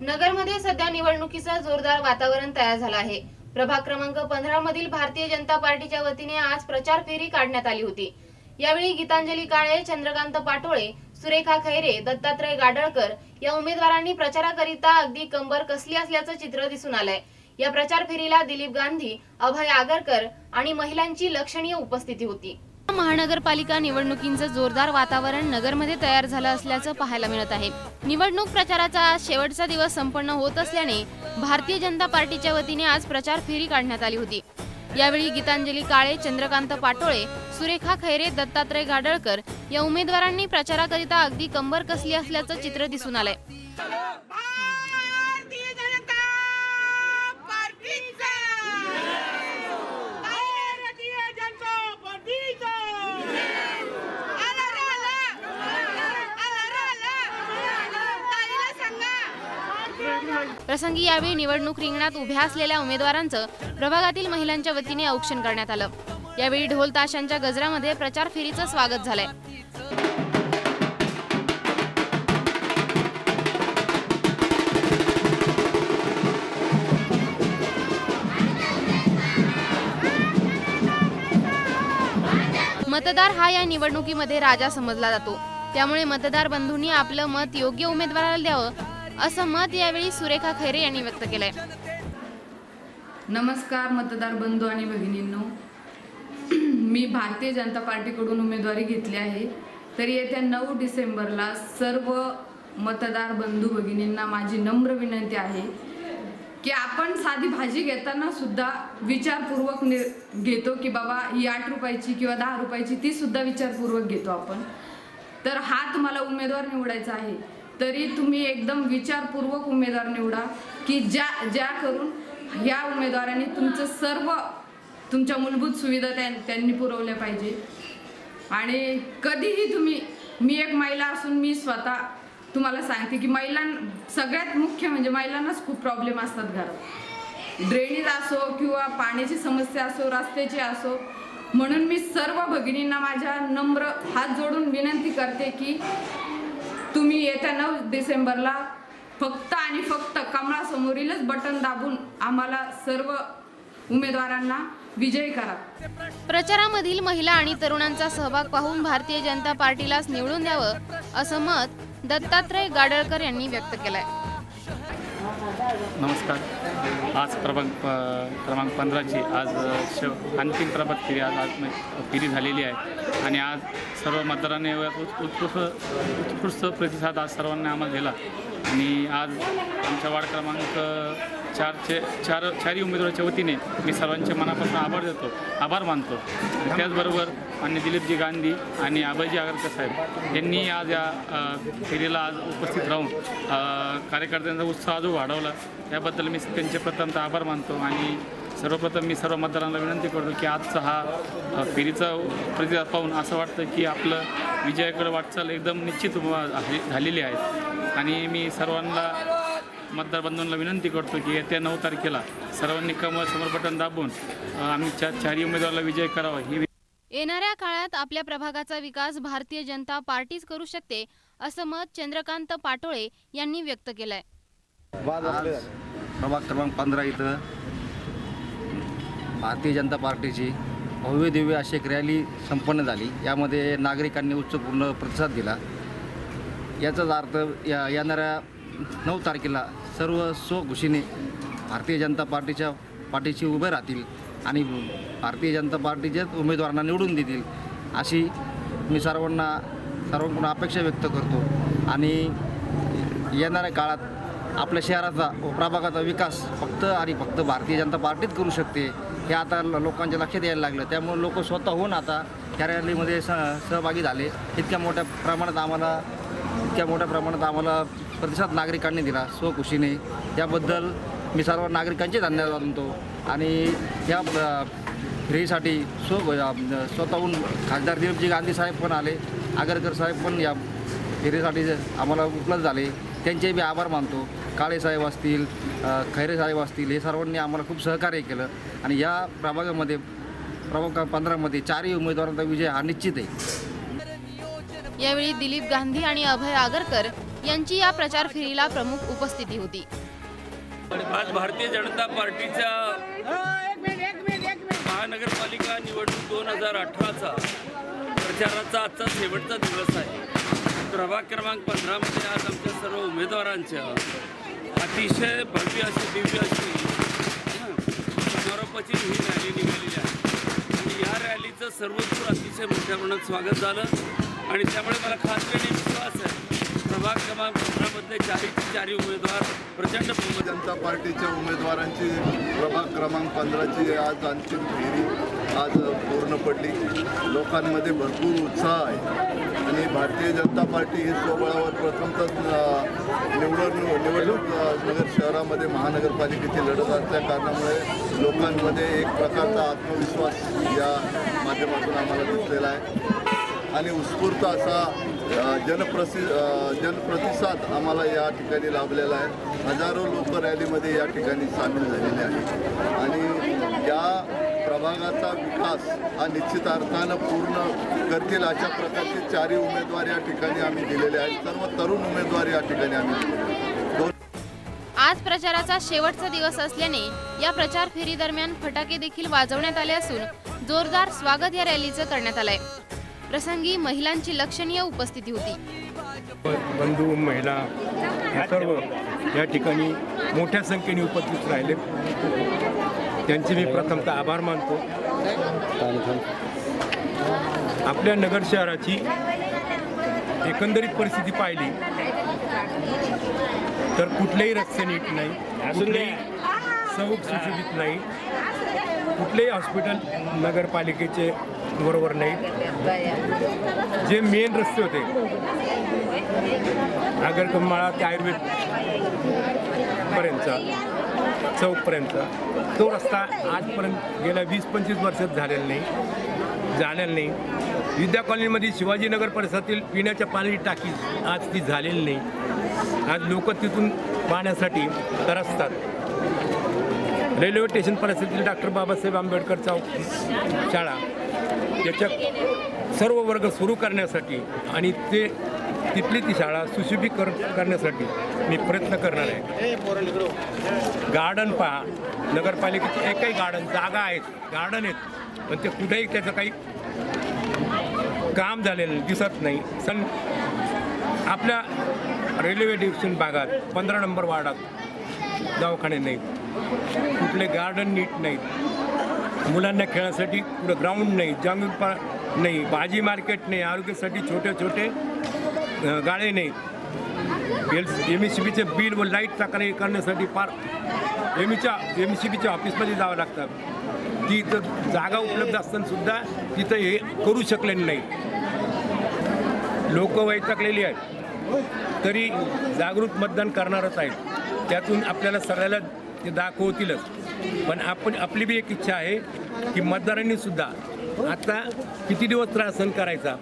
नगरमध्ये सध्या निवडणुकीचं जोरदार वातावरण तयार झालं आहे. प्रभाग क्रमांक पंधरा मधील भारतीय जनता पार्टीच्या वतीने आज प्रचार फेरी काढण्यात आली होती. यावेळी गीतांजली काळे चंद्रकांत पाटोळे सुरेखा खैरे दत्तात्रय गाडळकर या उमेदवारांनी प्रचाराकरिता अगदी कंबर कसली असल्याचं चित्र दिसून आलंय. या प्रचार फेरीला दिलीप गांधी अभय आगरकर आणि महिलांची लक्षणीय उपस्थिती होती. महानगरपालिका निवडणुकींचं जोरदार वातावरण नगरमध्ये तयार झालं असल्याचं पाहायला मिळत आहे. निवडणूक प्रचाराचा आज शेवटचा दिवस संपन्न होत असल्याने भारतीय जनता पार्टीच्या वतीने आज प्रचार फेरी काढण्यात आली होती. यावेळी गीतांजली काळे चंद्रकांत पाटोळे सुरेखा खैरे दत्तात्रय गाडळकर या उमेदवारांनी प्रचाराकरिता अगदी कंबर कसली असल्याचं चित्र दिसून आलंय भारतीय जनता पार्टीचा भारतीय जनता पार्टीचा आला रे आला आला रे आला ताईला सांगा प्रसंगी यावेळी निवडणूक रिंगणात उभ्या असलेल्या उमेदवारांचं प्रभागातील महिलांच्या वतीने औक्षण करण्यात आलं. यावेळी ढोल ताशांच्या गजरामध्ये प्रचार फेरीचं स्वागत झालंय. मतदार हा या निवडणुकीमध्ये राजा समजला जातो. त्यामुळे मतदार बंधूंनी आपलं मत योग्य उमेदवाराला द्यावं असं मत यावेळी सुरेखा खैरे यांनी व्यक्त केलंय. नमस्कार मतदार बंधू आणि भगिनींनो मी भारतीय जनता पार्टीकडून उमेदवारी घेतली आहे. तर येत्या नऊ डिसेंबरला सर्व मतदार बंधू भगिनींना माझी नम्र विनंती आहे की आपण साधी भाजी घेताना सुद्धा विचारपूर्वक नि घेतो की बाबा ही आठ रुपयाची किंवा दहा रुपयाची ती सुद्धा विचारपूर्वक घेतो आपण. तर हा तुम्हाला उमेदवार निवडायचा आहे. तरी तुम्ही एकदम विचारपूर्वक उमेदवार निवडा की ज्या ज्या करून ह्या उमेदवारांनी तुमचं सर्व तुमच्या मूलभूत सुविधा त्या त्यांनी पुरवल्या पाहिजे. आणि कधीही तुम्ही मी एक महिला असून मी स्वतः तुम्हाला सांगते की महिलां सगळ्यात मुख्य म्हणजे महिलांनाच खूप प्रॉब्लेम असतात घरात. ड्रेनेज असो किंवा पाण्याची समस्या असो रस्त्याची असो. म्हणून मी सर्व भगिनींना माझ्या नम्र हात जोडून विनंती करते की तुम्ही येत्या नऊ डिसेंबरला फक्त आणि फक्त कमळासमोरीलच बटन दाबून आम्हाला सर्व उमेदवारांना विजय करा. प्रचारामधील महिला आणि तरुणांचा सहभाग पाहून भारतीय जनता पार्टीलाच निवडून द्यावं असं मत दत्तात्रय गाडळकर यांनी व्यक्त केलंय. नमस्कार. आज प्रभाग प- क्रमांक पंधराची आज शेव अंतिम प्रभाग फेरी आज आज फेरी झालेली आहे. आणि आज सर्व मतदारांनी उत्- उत्कृष्ट उत्कृष्ट प्रतिसाद आज सर्वांनी आम्हाला दिला. आणि आज आमच्या वार्ड क्रमांक चारचे चार चारही उमेदवाराच्या वतीने मी सर्वांचे मनापासून आभार देतो. आभार मानतो. त्याचबरोबर मान्य दिलीपजी गांधी आणि अभयजी आगरकर साहेब यांनी आज या फेरीला आज उपस्थित राहून कार्यकर्त्यांचा उत्साह जो वाढवला त्याबद्दल मी त्यांचे प्रथमतः आभार मानतो आणि सर्वप्रथम मी सर्व मतदारांना विनंती करतो की आजचा हा फेरीचा प्रतिसाद पाहून असं वाटतं की आपलं विजयाकडे वाटचाल एकदम निश्चित झालेली आहे. आणि मी सर्वांना मतदार बंधूंना विनंती करतो की येत्या नऊ तारखेला सर्वांनी कमळ समोर बटन दाबून आम्ही चार चारही उमेदवाराला विजय करावा. ही येणाऱ्या काळात आपल्या प्रभागाचा विकास भारतीय जनता पार्टीच करू शकते असं मत चंद्रकांत पाटोळे यांनी व्यक्त केलंय. प्रभाग क्रमांक पंधरा इथं भारतीय जनता पार्टीची भव्य दिव्य अशी एक रॅली संपन्न झाली. यामध्ये नागरिकांनी उत्सवपूर्ण प्रतिसाद दिला. याचाच अर्थ या येणाऱ्या नऊ तारखेला सर्व स्वघुशीने भारतीय जनता पार्टीच्या पाठीशी उभे राहतील आणि भारतीय जनता पार्टीच्याच उमेदवारांना निवडून देतील अशी मी सर्वांना सर्वांकडून अपेक्षा व्यक्त करतो. आणि येणाऱ्या काळात आपल्या शहराचा व प्रभागाचा विकास फक्त आणि फक्त भारतीय जनता पार्टीत करू शकते हे आता ल- लोकांच्या लक्षात यायला लागलं. त्यामुळे लोक स्वतःहून आता ह्या रॅलीमध्ये स सहभागी झाले. इतक्या मोठ्या प्रमाणात आम्हाला इतक्या मोठ्या प्रमाणात आम्हाला प्रतिसाद नागरिकांनी दिला स्वखुशीने. त्याबद्दल मी सर्व नागरिकांचे धन्यवाद मानतो. आणि या अ, फेरीसाठी स्व स्वतःहून खासदार दिलीपजी गांधी साहेब पण आले. आगरकर साहेब पण या फेरीसाठी आम्हाला उपलब्ध झाले. त्यांचे मी आभार मानतो. काळे साहेब असतील अ, खैरे साहेब असतील हे सर्वांनी आम्हाला खूप सहकार्य केलं. आणि या प्रभागामध्ये प्रभाग पंधरामध्ये चारही उमेदवारांचा विजय हा निश्चित आहे. यावेळी दिलीप गांधी आणि अभय आगरकर यांची या प्रचार फेरीला प्रमुख उपस्थिती होती. आज भारतीय जनता पार्टीच्या महानगरपालिका निवडणूक दोन हजार अठराचा प्रचाराचा आजचा शेवटचा दिवस आहे. प्रभाग क्रमांक पंधरामध्ये आज आमच्या सर्व उमेदवारांच्या अतिशय भव्य अशी दिव्य अशी. हं, समारोपाची ही रॅली निघालेली आहे. आणि या रॅलीचं सर्वत्र अतिशय मोठ्या प्रमाणात स्वागत झालं. आणि त्यामुळे मला खात्रीने विश्वास आहे. प्रभाग क्रमांक पंधरामधले चारी उमेदवार प्रचंड जनता पार्टीच्या उमेदवारांची प्रभाग क्रमांक पंधराची आज अंतिम फेरी आज पूर्ण पडली. लोकांमध्ये भरपूर उत्साह आहे. आणि भारतीय जनता पार्टी ही स्वबळावर प्रथमतच अ, निवडून निवडणूक नगर शहरामध्ये महानगरपालिकेची लढत असल्या कारणामुळे लोकांमध्ये एक प्रकारचा आत्मविश्वास या माध्यमातून आम्हाला दिसलेला आहे. आणि उत्स्फूर्त असा जनप्रसि जनप्रतिसाद आम्हाला या ठिकाणी लाभलेला आहे. हजारो लोक रॅलीमध्ये या ठिकाणी सामील झालेले आहेत. आणि या प्रभागाचा विकास हा निश्चितार्थानं पूर्ण करतील अशा प्रकारचे चारही उमेदवार या ठिकाणी आम्ही दिलेले आहेत. सर्व तरुण उमेदवार या ठिकाणी आम्ही दिलेले आज प्रचाराचा शेवटचा दिवस असल्याने या प्रचार फेरी दरम्यान फटाके देखील वाजवण्यात आले असून जोरदार स्वागत या रॅलीचं करण्यात आलंय. प्रसंगी महिलांची लक्षणीय उपस्थिती होती. बंधू महिला हे सर्व या ठिकाणी मोठ्या संख्येने उपस्थित राहिले. त्यांचे मी प्रथमतः आभार मानतो. आपल्या नगर शहराची एकंदरीत परिस्थिती पाहिली तर कुठलेही रस्ते नीट नाही कुठलेही चौक सुशोभित नाही. कुठलेही हॉस्पिटल नगरपालिकेचे बरोबर नाही. जे मेन रस्ते होते. नागरकमाळा ते आयुर्वेद पर्यंतचा चौकपर्यंतचा तो रस्ता आजपर्यंत गेल्या वीस पंचवीस वर्षात झालेला नाही. झालेला नाही. विद्या कॉलनीमध्ये शिवाजीनगर परिसरातील पिण्याच्या पाण्याची टाकी आज ती झालेली नाही. आज लोक तिथून पाण्यासाठी तरसतात. रेल्वे स्टेशन परिसरातील डॉक्टर बाबासाहेब आंबेडकर चौक शाळा याच्या सर्व वर्ग सुरू करण्यासाठी आणि ते तिथली ती शाळा सुशोभित कर करण्यासाठी मी प्रयत्न करणार आहे. गार्डन पहा. नगरपालिकेचे एकही गार्डन जागा आहेत गार्डन आहेत पण ते कुठेही त्याचं काही काम झालेलं दिसत नाही. सण आपल्या रेल्वे डिव्हिजन भागात पंधरा नंबर वार्डात दवाखाने नाहीत. कुठले गार्डन नीट नाहीत मुलांना खेळासाठी कुठं ग्राउंड नाही जंगल पा नाही भाजी मार्केट नाही आरोग्यासाठी छोटे छोटे गाळे नाही. एल एम सी बीचे बिल व लाइट टाकणे करण्यासाठी फार एम ईच्या एम सी बीच्या ऑफिसमध्ये जावं लागतं. तिथं जागा उपलब्ध असतानासुद्धा तिथं हे करू शकलेले नाही. लोक वैतकलेली आहेत. तरी जागृत मतदान करणारच आहेत. त्यातून आपल्याला सगळ्याला ते दाखवतीलच. पण आपण आपली बी एक इच्छा आहे की मतदारांनी सुद्धा आता किती दिवस त्रास सहन करायचा?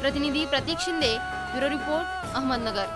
प्रतिनिधी प्रतीक शिंदे ब्युरो रिपोर्ट अहमदनगर.